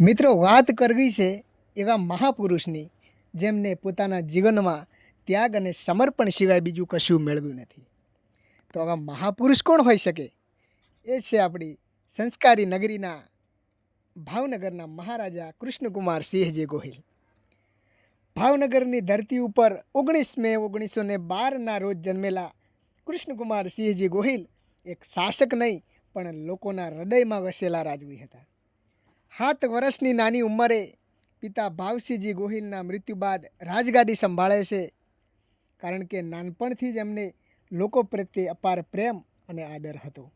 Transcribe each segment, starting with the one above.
મિત્રો વાત કરવી છે એવા મહાપુરુષની, જેમને પોતાના જીવનમાં ત્યાગ અને સમર્પણ સિવાય બીજું કશું મેળવ્યું નથી. તો આવા મહાપુરુષ કોણ હોઈ શકે? એ છે આપણી સંસ્કારી નગરીના ભાવનગરના મહારાજા કૃષ્ણકુમાર સિંહજી ગોહિલ. ભાવનગરની ધરતી ઉપર ઓગણીસ મે ઓગણીસો ને બારના રોજ જન્મેલા કૃષ્ણકુમાર સિંહજી ગોહિલ એક શાસક નહીં, પણ લોકોના હૃદયમાં વસેલા રાજવી હતા. સાત વર્ષની નાની ઉંમરે પિતા ભાવસિંહજી ગોહિલના મૃત્યુ બાદ રાજગાદી સંભાળે છે. કારણ કે નાનપણથી જ એમને લોકો પ્રત્યે અપાર પ્રેમ અને આદર હતો.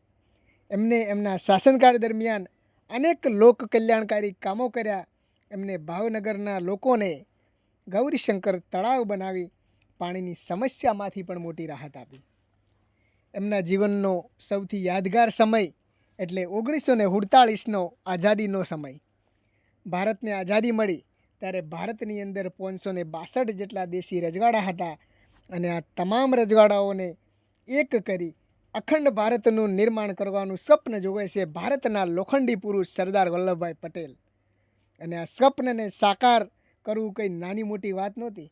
એમને એમના શાસનકાળ દરમિયાન અનેક લોક કલ્યાણકારી કામો કર્યા. એમને ભાવનગરના લોકોને ગૌરીશંકર તળાવ બનાવી પાણીની સમસ્યામાંથી પણ મોટી રાહત આપી. એમના જીવનનો સૌથી યાદગાર સમય એટલે ઓગણીસો ને સુડતાળીસનો આઝાદીનો સમય. ભારતને આઝાદી મળી ત્યારે ભારતની અંદર પાંચસો ને બાસઠ જેટલા દેશી રજવાડા હતા અને આ તમામ રજવાડાઓને એક કરી અખંડ ભારતનું નિર્માણ કરવાનું સ્વપ્ન જોવે છે ભારતના લોખંડી પુરુષ સરદાર વલ્લભભાઈ પટેલ. અને આ સ્વપ્નને સાકાર કરવું કંઈ નાની મોટી વાત નહોતી,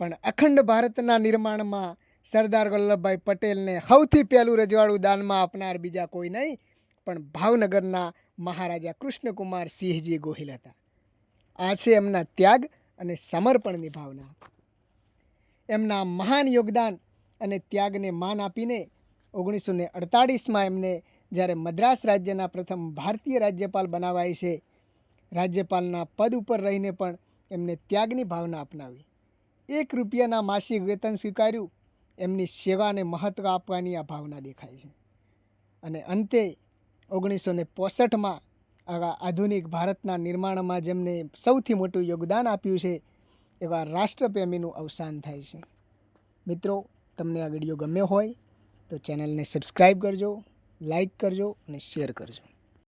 પણ અખંડ ભારતના નિર્માણમાં સરદાર વલ્લભભાઈ પટેલને સૌથી પહેલું રજવાડું દાનમાં આપનાર બીજા કોઈ નહીં પણ ભાવનગરના મહારાજા કૃષ્ણકુમાર સિંહજી ગોહિલ હતા. આ છે એમના ત્યાગ અને સમર્પણની ભાવના. એમના મહાન યોગદાન અને ત્યાગને માન આપીને ઓગણીસો ને અડતાળીસમાં એમને જ્યારે મદ્રાસ રાજ્યના પ્રથમ ભારતીય રાજ્યપાલ બનાવાય છે, રાજ્યપાલના પદ ઉપર રહીને પણ એમને ત્યાગની ભાવના અપનાવી. એક રૂપિયાના માસિક વેતન સ્વીકાર્યું, એમની સેવાને મહત્ત્વ આપવાની આ ભાવના દેખાય છે. અને અંતે ઓગણીસો ને પોસઠમાં આવા આધુનિક ભારતના નિર્માણમાં જેમને સૌથી મોટું યોગદાન આપ્યું છે, એવા રાષ્ટ્રપ્રેમીનું અવસાન થાય છે. મિત્રો, તમને આ વીડિયો ગમ્યો હોય તો ચેનલને સબસ્ક્રાઈબ કરજો લાઈક કરજો અને શેર કરજો.